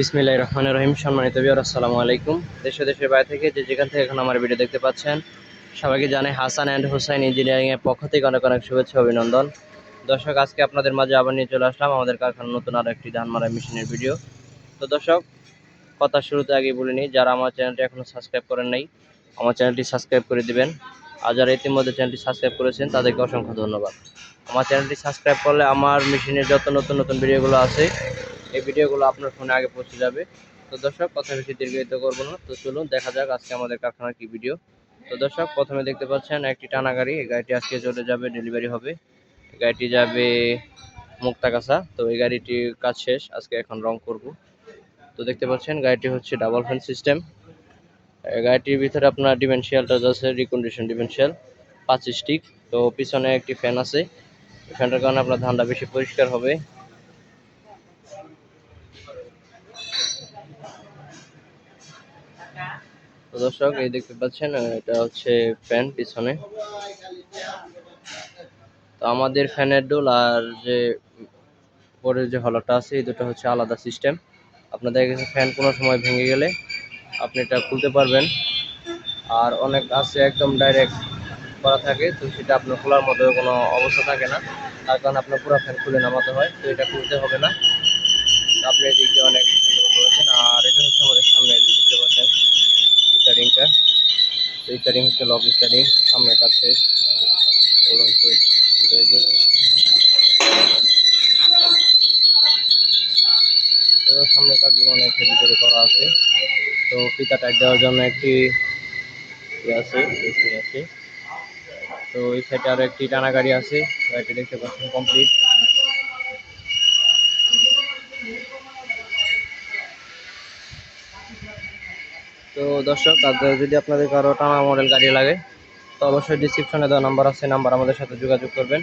বিসমিল্লাহ রহমান রহিম। সম্মানিত বিয়ার আসসালামু আলাইকুম। দেশে দেশের বাইরে থেকে যে যেখান থেকে এখন আমার ভিডিও দেখতে পাচ্ছেন, সবাইকে জানাই হাসান অ্যান্ড হুসাইন ইঞ্জিনিয়ারিংয়ের পক্ষ থেকে অনেক অনেক শুভেচ্ছা অভিনন্দন। দর্শক, আজকে আপনাদের মাঝে আবার নিয়ে চলে আসলাম আমাদের কারখানার নতুন আরও একটি ধান মারা মেশিনের ভিডিও তো দর্শক, কথা শুরুতে আগে বলে নিই, যারা আমার চ্যানেলটি এখনও সাবস্ক্রাইব করেন নাই, আমার চ্যানেলটি সাবস্ক্রাইব করে দিবেন। আর যারা ইতিমধ্যে চ্যানেলটি সাবস্ক্রাইব করেছেন, তাদেরকে অসংখ্য ধন্যবাদ। আমার চ্যানেলটি সাবস্ক্রাইব করলে আমার মেশিনের যত নতুন নতুন ভিডিওগুলো আছে এই ভিডিওগুলো আপনার ফোনে আগে পৌঁছে যাবে। তো দর্শক, কথা বেশি দীর্ঘায়িত করব না। তো চলুন, দেখা যাক আজকে আমাদের কারখানার কি ভিডিও তো দর্শক, প্রথমে দেখতে পাচ্ছেন, একটি টানা গাড়ি। এই গাড়িটি আজকে চলে যাবে ডেলিভারি হবে। গাড়িটি যাবে মুক্তাগাছা। তো এই গাড়িটির কাজ শেষ। আজকে এখন রং করব। তো দেখতে পাচ্ছেন, গাড়িটি হচ্ছে ডাবল ফ্যান সিস্টেম গাড়িটির ভিতরে আপনার ডিমেনশিয়ালটা আছে রিকন্ডিশন ডিমেনশিয়াল পাঁচ স্টিক তো পিছনে একটি ফ্যান আছে। ফ্যানটার কারণে আপনার ধানটা বেশি পরিষ্কার হবে। তো দর্শক, এই দেখতে পাচ্ছেন এটা হচ্ছে ফ্যান পিছনে। তো আমাদের ফ্যানের ডোল আর যে পরের যে হলটা আছে, এই দুটো হচ্ছে আলাদা সিস্টেম আপনাদের কাছে ফ্যান কোনো সময় ভেঙে গেলে আপনি এটা খুলতে পারবেন। আর অনেক আছে একদম ডাইরেক্ট করা থাকে, তো সেটা আপনার খোলার মতো কোনো অবস্থা থাকে না। তার কারণে আপনার পুরো ফ্যান খুলে নামাতে হয়, তো এটা খুলতে হবে না। আপনি এদিক দিয়ে অনেক হ্যান্ডেল করেছেন আর এটা হচ্ছে আমাদের সামনে যে দেখতে পাচ্ছেন স্টারিংটা স্টারিং হচ্ছে লক স্টারিং সামনে কাজ শেষ ওগুলো হচ্ছে সামনে অনেক হেভি করে করা আছে। তো ফিতা টাইট দেওয়ার জন্য একটি ইয়ে আছে আছে। তো এই সাইডে আরও একটি টানা গাড়ি আছে, গাড়িটি দেখতে পাচ্ছেন কমপ্লিট তো দর্শক যদি আপনাদের কারও টানা মডেল গাড়ি লাগে, তো অবশ্যই ডিসক্রিপশনে দেওয়া নাম্বার আছে নাম্বার আমাদের সাথে যোগাযোগ করবেন।